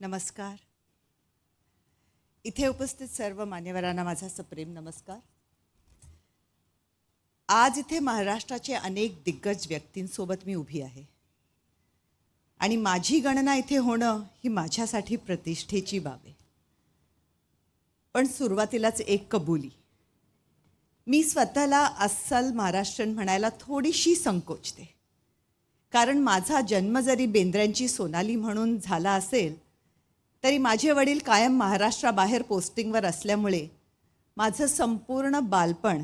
नमस्कार. इथे उपस्थित सर्व मान्यवरांना माझा सप्रेम नमस्कार. आज इथे महाराष्ट्राचे अनेक दिग्गज व्यक्तींसोबत मी उभी आहे. आणि माझी गणना इथे होणं ही माझ्यासाठी प्रतिष्ठेची बाब आहे. पण सुरुवातीलाच एक कबुली. मी स्वतःला अस्सल महाराष्ट्रन म्हणायला थोडीशी संकोचते. कारण माझा जन्म जरी बेंद्र्यांची सोनाली म्हणून झाला असेल तरी माझे वडील कायम महाराष्ट्राबाहेर पोस्टिंगवर असल्यामुळे माझं संपूर्ण बालपण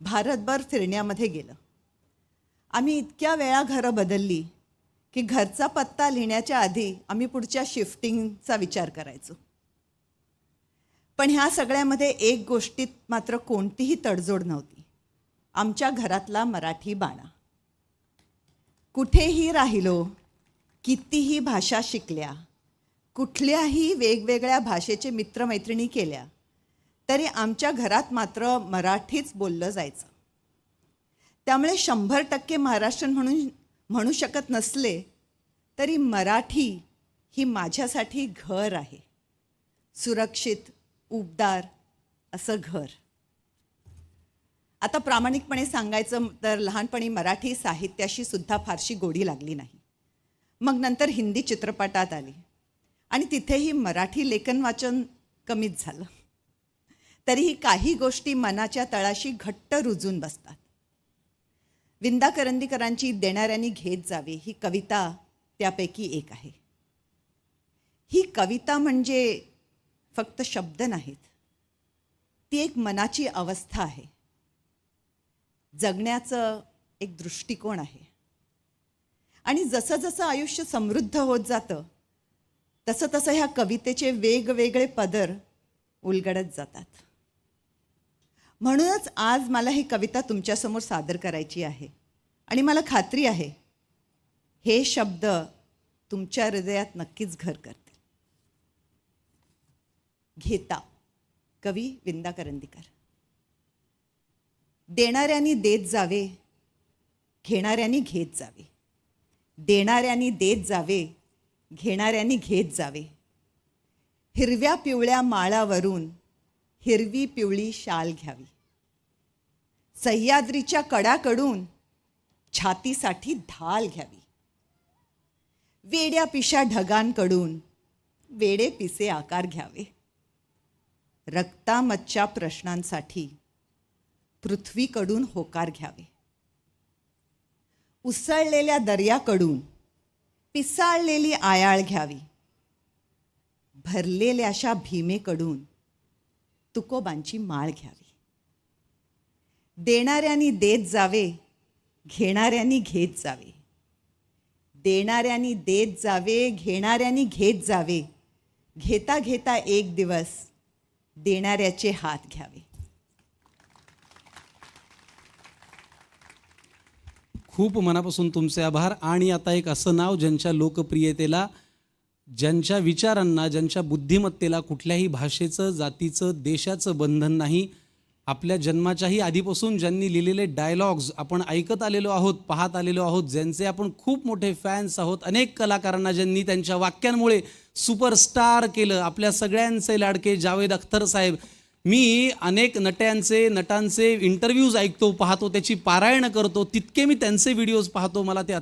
भारतभर फिरण्यामध्ये गेलं. आम्ही इतक्या वेळा घरं बदलली की घरचा पत्ता लिहिण्याच्या आधी आम्ही पुढच्या शिफ्टिंगचा विचार करायचो. पण ह्या सगळ्यामध्ये एक गोष्टीत मात्र कोणतीही तडजोड नव्हती. आमच्या घरातला मराठी बाणा. कुठेही राहिलो कितीही भाषा शिकल्या कुठल्याही वेगवेगळ्या भाषेचे मित्रमैत्रिणी केल्या तरी आमच्या घरात मात्र मराठीच बोललं जायचं. त्यामुळे शंभर टक्के महाराष्ट्र म्हणून म्हणू शकत नसले तरी मराठी ही माझ्यासाठी घर आहे. सुरक्षित उबदार असं घर. आता प्रामाणिकपणे सांगायचं तर लहानपणी मराठी साहित्याशी सुद्धा फारशी गोडी लागली नाही. मग नंतर हिंदी चित्रपटात आली. आणि तिथेही मराठी लेखन वाचन कमीच झालं. तरीही काही गोष्टी मनाच्या तळाशी घट्ट रुजून बसतात. विंदा करंदीकरांची देणाऱ्यांनी घेत जावे ही कविता त्यापैकी एक आहे. ही कविता म्हणजे फक्त शब्द नाहीत. ती एक मनाची अवस्था आहे. जगण्याचं एक दृष्टिकोन आहे. आणि जसं जसं आयुष्य समृद्ध होत जातं तसं तसं ह्या कवितेचे वेगवेगळे पदर उलगडत जातात. म्हणूनच आज मला ही कविता तुमच्यासमोर सादर करायची आहे. आणि मला खात्री आहे हे शब्द तुमच्या हृदयात नक्कीच घर करतील. घेता कवी विंदा करंदीकर. देणाऱ्यांनी देत जावे घेणाऱ्यांनी घेत जावे. देणाऱ्यांनी देत जावे घेणाऱ्यांनी घेत जावे. हिरव्या पिवळ्या माळावरून हिरवी पिवळी शाल घ्यावी. सह्याद्रीच्या कडाकडून छातीसाठी ढाल घ्यावी. वेड्या पिशा ढगांकडून वेडे पिसे आकार घ्यावे. रक्तामच्च्या प्रश्नांसाठी पृथ्वीकडून होकार घ्यावे. उसळलेल्या दर्याकडून पिसाळलेली आयाळ घ्यावी. भरलेल्याशा भीमेकडून तुकोबांची माळ घ्यावी. देणाऱ्यांनी देत जावे घेणाऱ्यांनी घेत जावे. देणाऱ्यांनी देत जावे घेणाऱ्यांनी घेत जावे. घेता घेता एक दिवस देणाऱ्याचे हात घ्यावे. खूप मनापासून तुमचे आभार. आणि आता एक असं नाव ज्यांच्या लोकप्रियतेला ज्यांच्या विचारांना ज्यांच्या बुद्धिमत्तेला कुठल्याही भाषेचं जातीचं देशाचं बंधन नाही. आपल्या जन्माच्याही आधीपासून ज्यांनी लिहिलेले डायलॉग्स आपण ऐकत आलेलो आहोत पाहत आलेलो आहोत ज्यांचे आपण खूप मोठे फॅन्स आहोत अनेक कलाकारांना ज्यांनी त्यांच्या वाक्यांमुळे सुपरस्टार केलं. आपल्या सगळ्यांचे लाडके जावेद अख्तर साहेब मी अनेक नट्यांचे नटांचे इंटरव्ह्यूज ऐकतो पाहतो त्याची पारायणं करतो तितके मी त्यांचे व्हिडिओज पाहतो मला ते